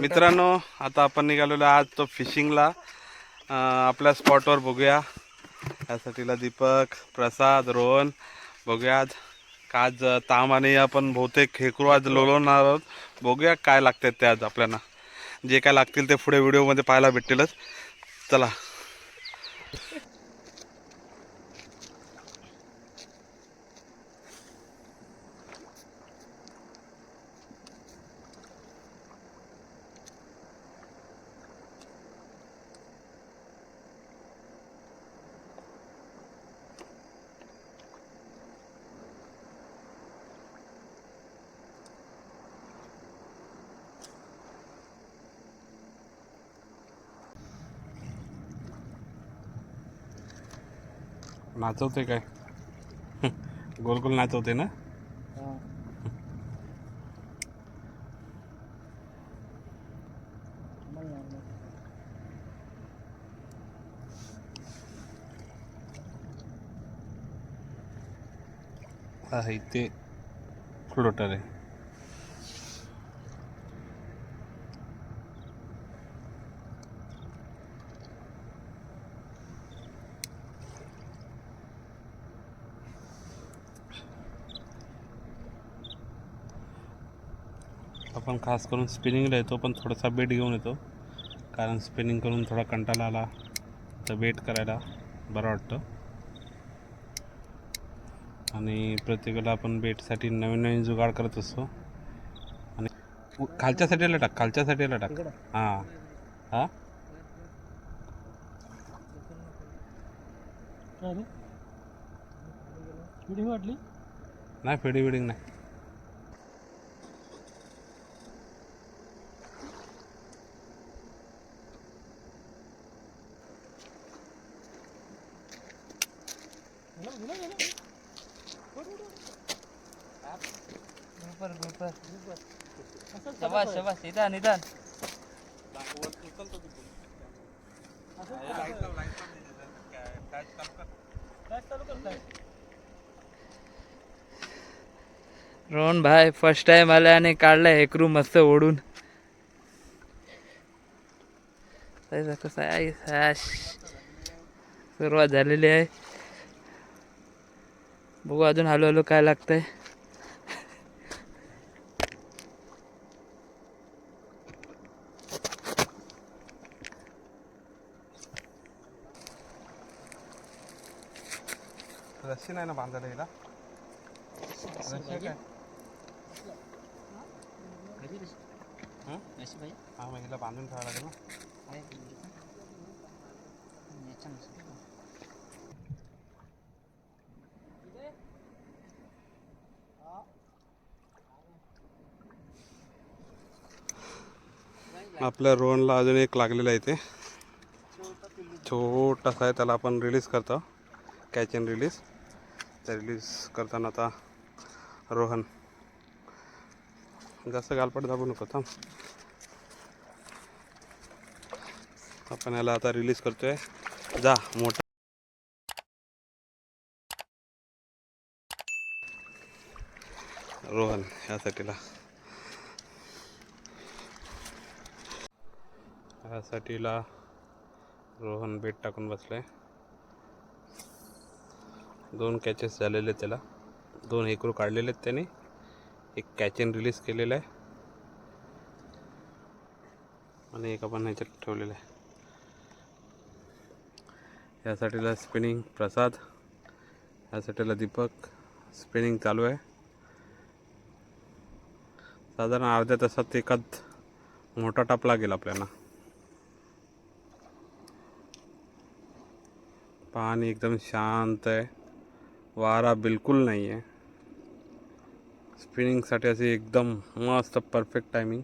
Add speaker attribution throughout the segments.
Speaker 1: मित्रांनो आता आपण निघालेलो आज तो फिशिंगला. आपल्या स्पॉटवर बघूया. यासाठीला दीपक प्रसाद रोहन बघूया आज. का आज ताम आणि आपण बहुतेक खेकरू आज लोलवणार आहोत. बघूया काय लागतात ते आज आपल्याला. जे काय लागतील ते पुढे व्हिडिओमध्ये पाहायला भेटतीलच. चला. नाचवते काय? गोल गोल नाचवते ना आहे ते फ्लोटर आहे? आपण खास करून स्पिनिंगला येतो पण थोडासा बेट घेऊन येतो. कारण स्पिनिंग करून थोडा कंटाळा आला तर बेट करायला बरं वाटतं. आणि प्रत्येकाला आपण बेटसाठी नवीन नवीन जुगाड करत असतो. आणि खालच्या साईडला टाक खालच्या साईडला टाक. हां. हां?
Speaker 2: वाटली
Speaker 1: नाही फिडिंग विडिंग नाही.
Speaker 2: ग्रुपर ग्रुपर शबास शबास निदान निदान रोहन भाई फर्स्ट टाइम आला आणि काढला हेकरू मस्त ओढून. कसं आहे हॅश. सुरुवात झालेली आहे. बघू अजून हळूहळू काय लागतंय.
Speaker 1: रस्सी नाही ना बांधायला हिला रस्सी काय हं? मग हिला बांधून ठेवावं लागेल ना आपल्या रोहनला अजून एक लागलेला आहे ते. छोटासा आहे त्याला आपण रिलीज करतो. कॅच अँड रिलीज त्या रिलीज करताना आता रोहन. जास्त गालपट दाबू नको थांब. आपण याला आता रिलीज करतोय. जा मोठा. रोहन यासाठीला. यासाठीला रोहन बेट टाकून बसलाय. दोन कॅचेस झालेले आहेत त्याला. दोन एकरू काढलेले आहेत त्याने. एक कॅच अँड रिलीज केलेला आहे. आणि एक आपण ह्याच्यात ठेवलेलं आहे. यासाठीला स्पिनिंग प्रसाद. यासाठीला दीपक. स्पिनिंग चालू आहे. साधारण अर्ध्या तासात एकाच मोठा टाप लागेल आपल्याला. पाणी एकदम शांत आहे. वारा बिलकुल नाही आहे स्पिनिंगसाठी असे एकदम मस्त परफेक्ट टायमिंग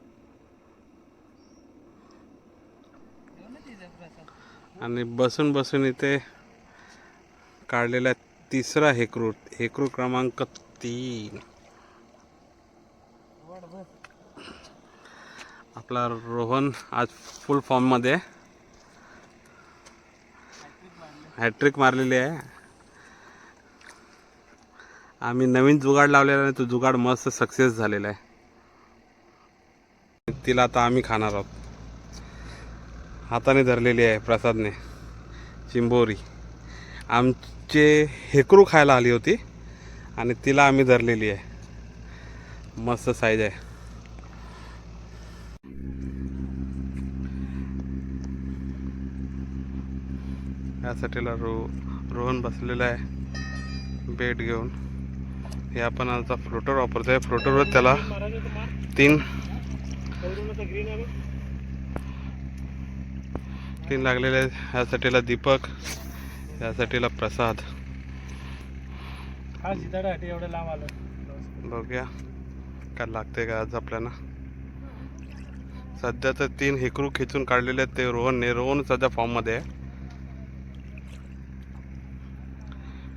Speaker 1: आणि बसून बसून इथे काढलेला तिसरा हेक्रू हेक्रू क्रमांक तीन. आपला रोहन आज फुल फॉर्ममध्ये हॅट्रिक मारलेली आहे. आम्ही नवीन जुगाड लावलेला आहे तो जुगाड मस्त सक्सेस झालेला आहे. तिला आता आम्ही खाणार आहोत. हाताने धरलेली आहे प्रसादने. चिंबोरी. आमचे हेकरू खायला आली होती आणि तिला आम्ही धरलेली आहे. मस्त साईज आहे. यासाठीला रो रोहन बसलेला आहे. बेट घेऊन. हे आपण आता फ्लोटर वापरतो आहे फ्लोटरवर त्याला तीन तीन लागलेले आहेत. यासाठीला दीपक यासाठीला प्रसाद.
Speaker 2: एवढं लांब आलं.
Speaker 1: बघूया. काय लागते का आज आपल्याला? सध्या तर तीन हेकरू खेचून काढलेले आहेत ते रोहनने रोहन सध्या फॉर्ममध्ये आहे.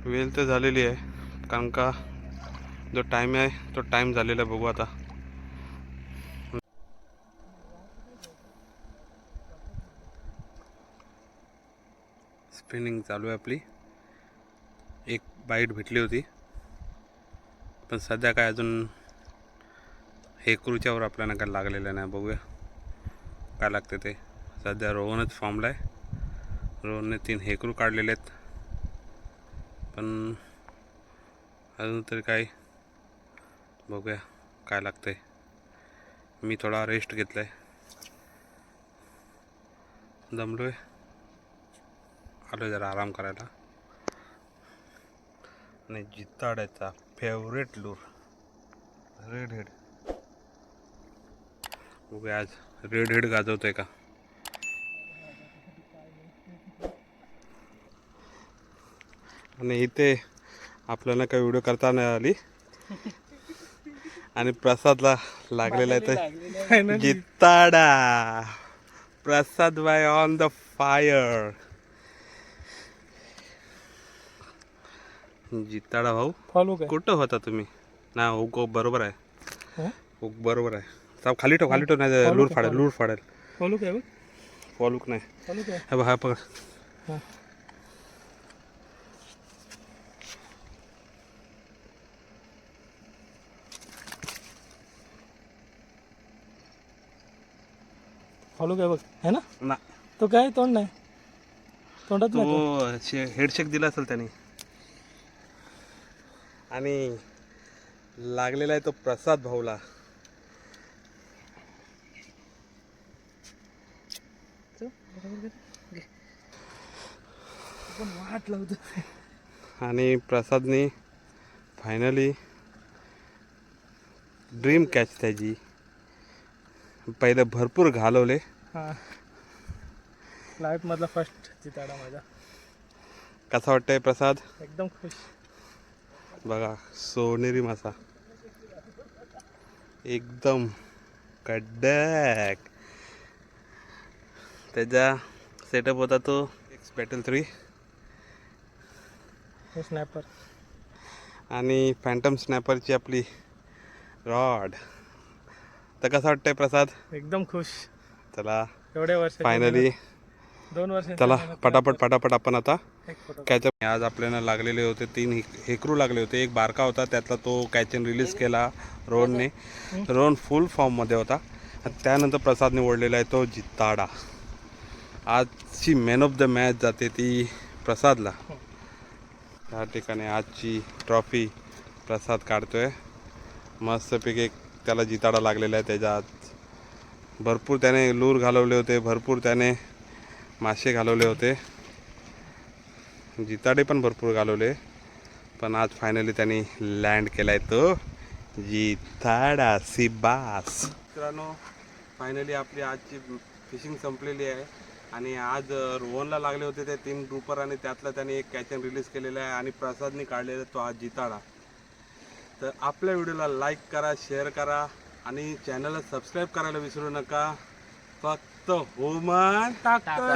Speaker 1: वेल तर झालेली आहे. कारण का जो टाईम आहे तो टाईम झालेला आहे बघू आता. स्पिनिंग चालू आहे आपली. एक बाईट भेटली होती. पण सध्या काय अजून हेकरूच्यावर आपल्याला काय लागलेलं नाही बघूया. काय लागते ते. सध्या रोहनच फॉर्मला आहे. रोहनने तीन हेकरू काढलेले आहेत. पण अजून तरी काय बघूया काय लागतंय. मी थोडा रेस्ट घेतला आहे दमलो आहे आलो जरा आराम करायला. आणि जिताड्याचा फेवरेट लूर रेड हेड बघूया आज रेड हेड गाजवतोय का. आणि इथे आपल्याला काही व्हिडिओ करता नाही आली. आणि प्रसादला लागलेला आहे तर जिताडा Prasad by on the fire. जिताडा भाऊ
Speaker 2: फॉलो काय
Speaker 1: कुठं होता तुम्ही? ना हुक बरोबर आहे.
Speaker 2: हं?
Speaker 1: बरोबर आहे. साहेब खाली ठेव खाली ठेव नाही लूर फाडेल? लूर फाडेल.
Speaker 2: फॉलो काय बघ
Speaker 1: फॉलूक नाही.
Speaker 2: फॉलो काय
Speaker 1: हे बघ हा पकड
Speaker 2: फॉलो काय बघ है ना?
Speaker 1: ना.
Speaker 2: तो काय तोंड नाही? तोंडात नाही तो.
Speaker 1: तो. हेडशेक दिला असेल त्याने. आणि लागलेला आहे तो प्रसाद भाऊला.
Speaker 2: पण वाट लावतो
Speaker 1: आणि प्रसादने फायनली ड्रीम कॅच त्याची. पहिले भरपूर घालवले.
Speaker 2: हां. लाईफ मधला फर्स्ट चिताडा माझा.
Speaker 1: कसा वाटतंय प्रसाद?
Speaker 2: एकदम खुश.
Speaker 1: बघा सोनेरी मासा. एकदम कडक. त्याचा सेटअप होता तो एक्स बॅटल थ्री
Speaker 2: स्नॅपर
Speaker 1: आणि फॅन्टम स्नॅपरची आपली रॉड तर कसं वाटतंय प्रसाद?
Speaker 2: एकदम खुश.
Speaker 1: चला
Speaker 2: एवढ्या वर्ष
Speaker 1: फायनली
Speaker 2: दोन वर्ष
Speaker 1: चला पटापट पटापट आपण आता कॅचअप आज आपल्याला लागलेले होते तीन हेक- हेकरू लागले होते. एक बारका होता त्यातला तो कॅच अँड रिलीज केला रोहनने रोहन फुल फॉर्ममध्ये होता. त्यानंतर प्रसादने ओढलेला आहे तो जिताडा. आजची मॅन ऑफ द मॅच जाते ती प्रसादला. त्या ठिकाणी आजची ट्रॉफी प्रसाद काढतोय. मस्तपैकी एक त्याला जिताडा लागलेला आहे त्याच्यात. आज भरपूर त्याने लूर घालवले होते भरपूर त्याने मासे घालवले होते. जिताडे पण भरपूर घालवले. पण आज फायनली त्यांनी लँड केला आहे तो जिताडा सिबास. मित्रांनो फायनली आपली आजची फिशिंग संपलेली आहे. आणि आज रोहनला लागले होते ते तीन ग्रुपर आणि त्यातला त्याने एक कॅच रिलीज केलेला आहे. आणि प्रसादने काढलेला तो आज जिताडा. तर आपल्या व्हिडिओला लाईक करा शेअर करा आणि चॅनलला सबस्क्राईब करायला विसरू नका. फक्त होमन टाकतं